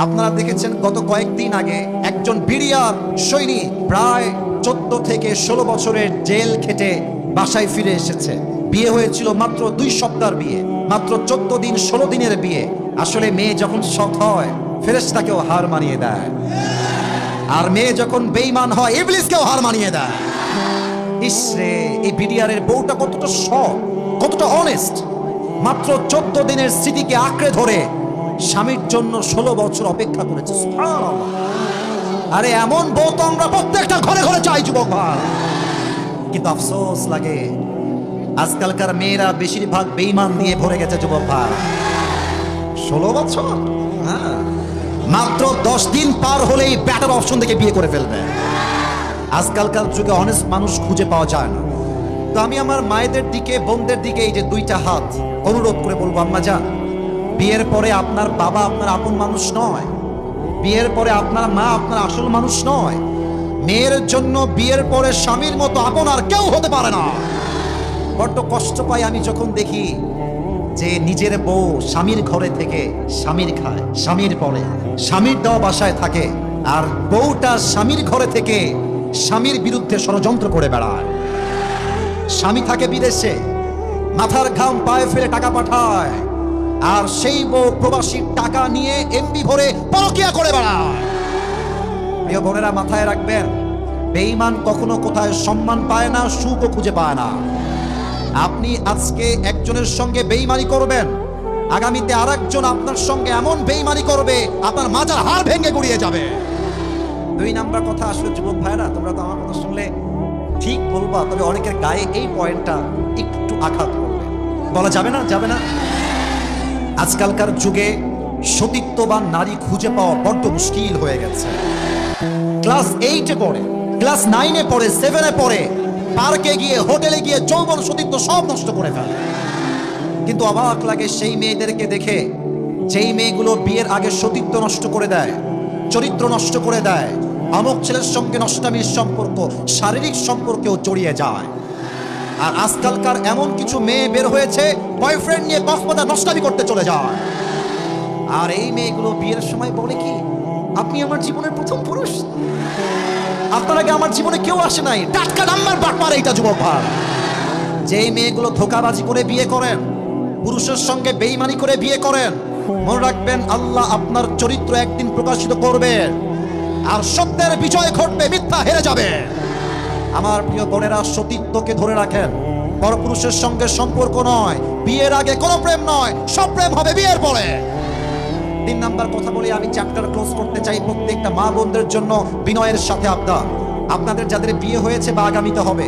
আপনারা দেখেছেন গত কয়েকদিন আগে একজন বিডিআর সৈনিক প্রায় চোদ্দ থেকে ষোলো বছরের জেল খেটে বাসায় ফিরে এসেছে। বিয়ে হয়েছিল মাত্র দুই সপ্তাহ বিয়ে, মাত্র চোদ্দ দিন, ষোলো দিনের বিয়ে। আসলে মেয়ে যখন সৎ হয়, ফেরেশতাকেও হার মানিয়ে দেয়। আর মেয়ে যখন বেইমান হয়, ইবলিসকেও হার মানিয়ে দেয়। ইসরে এই বিডিআরের বউটা কতটা সৎ, কতটা অনেস্ট মাত্র চোদ্দ দিনের স্মৃতিকে আঁকড়ে ধরে স্বামীর জন্য ষোলো বছর অপেক্ষা করেছে। আরে, এমন বউ তো আমরা প্রত্যেকটা ঘরে ঘরে চাই, যুবক কিন্তু আফসোস লাগে, আজকালকার মেয়েরা বেশিরভাগ বেইমান দিয়ে ভরে গেছে, যুবক ভাই। ষোলো বছর? হ্যাঁ। মাত্র দশ দিন পার হলেই ব্যাটার অপশন থেকে বিয়ে করে ফেলবে। আজকালকার যুগে অনেস্ট মানুষ খুঁজে পাওয়া যায় না। তো আমি আমার মায়েদের দিকে, বোনদের দিকে এই যে দুইটা হাত অনুরোধ করে বলব, আম্মা যান। বিয়ের পরে আপনার বাবা আপনার আপন মানুষ নয়। বিয়ের পরে আপনার মা আপনার আসল মানুষ নয়। মেয়ের জন্য বিয়ের পরে স্বামীর মতো আপন আর কেউ হতে পারে না। বড্ড কষ্ট পাই আমি যখন দেখি যে নিজের বউ স্বামীর ঘরে থেকে স্বামীর খায়, স্বামীর পরে, স্বামীর দেওয়া বাসায় থাকে আর বউটা স্বামীর ঘরে থেকে স্বামীর বিরুদ্ধে ষড়যন্ত্র করে বেড়ায়। স্বামী থাকে বিদেশে, মাথার ঘাম পায়ে ফেলে টাকা পাঠায় আর সেই প্রবাসীর টাকা নিয়ে এমবি ভরে পরকিয়া করে বেড়ায়। বোনেরা মাথায় রাখবেন, বেঈমান কখনো কোথায় সম্মান পায় না, সুখও খুঁজে পায় না। আপনি আজকে একজনের সঙ্গে বেইমানি করবেন, আগামীতে আরেকজন আপনার সঙ্গে এমন বেইমানি করবে, আপনার মাজার হাড় ভেঙে গুড়িয়ে যাবে। দুই নাম্বার কথা আসলে যুবক ভাইরা তোমরা তো আমার কথা শুনলে ঠিক বলবা, তবে অনেকের গায়ে এই পয়েন্টটা একটু আঘাত করবে। বলা যাবে না? যাবে না? আজকালকার যুগে সতীত্ববান নারী খুঁজে পাওয়া বড্ড মুশকিল হয়ে গেছে। ক্লাস এইটে পড়ে, ক্লাস নাইনে পড়ে সেভেনে পড়ে পার্কে গিয়ে হোটেলে গিয়ে যৌবন সতীত্ব সব নষ্ট করে ফেলে। কিন্তু অবাক লাগে সেই মেয়েদেরকে দেখে, যেই মেয়েগুলো বিয়ের আগে সতীত্ব নষ্ট করে দেয়, চরিত্র নষ্ট করে দেয় অমুক ছেলের সঙ্গে নষ্টামির সম্পর্ক, শারীরিক সম্পর্কেও জড়িয়ে যায়। আর আজকালকার এমন কিছু মেয়ে বের হয়েছে বয়ফ্রেন্ড নিয়ে কক্সবাজার নষ্টামি করতে চলে যায়। আর এই মেয়েগুলো বিয়ের সময় বলে কি, আপনি আমার জীবনের প্রথম পুরুষ? আপনার আগে আমার জীবনে কেউ আসে নাই। টাটকা নাম্বার বাটমার এইটা যুবক ভাই। যেই মেয়েগুলো ধোকাবাজি করে বিয়ে করেন, পুরুষের সঙ্গে বেইমানি করে বিয়ে করেন, মনে রাখবেন আল্লাহ আপনার চরিত্র একদিন প্রকাশিত করবে। আর সত্যের বিজয় ঘটবে, মিথ্যা হেরে যাবে। আমার প্রিয় বোনেরা, সতীত্বকে ধরে রাখেন। পরপুরুষের সঙ্গে সম্পর্ক নয়, বিয়ের আগে কোনো প্রেম নয়, সব প্রেম হবে বিয়ের পরে। তিন নাম্বার কথা বলে আমি চ্যাপ্টার ক্লোজ করতে চাই প্রত্যেকটা মা বোনদের জন্য বিনয়ের সাথে আবদার। আপনাদের যাদের বিয়ে হয়েছে বা আগামীতে হবে,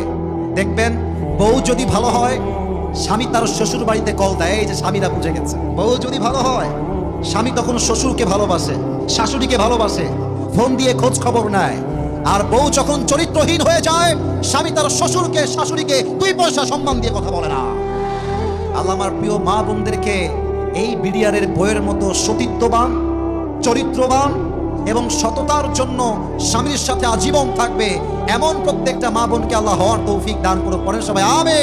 দেখবেন বউ যদি ভালো হয়, স্বামী তার শ্বশুর বাড়িতে কল দেয়, এই যে স্বামীরা বুঝে গেছে। বউ যদি ভালো হয়, স্বামী তখন শ্বশুরকে ভালোবাসে, শাশুড়িকে ভালোবাসে, ফোন দিয়ে খোঁজ খবর নেয়। আর বউ যখন চরিত্রহীন হয়ে যায়, স্বামী তার শ্বশুরকে, শাশুড়িকে দুই পয়সা সম্মান দিয়ে কথা বলে না। আল্লাহ আমার প্রিয় মা বোনদেরকে এই বিডিআরের বইয়ের মতো সতীত্ববান, চরিত্রবান এবং সততার জন্য স্বামীর সাথে আজীবন থাকবে এমন প্রত্যেকটা মা বোনকে আল্লাহ হওয়ার তৌফিক দান করে পড়েন সবাই আবে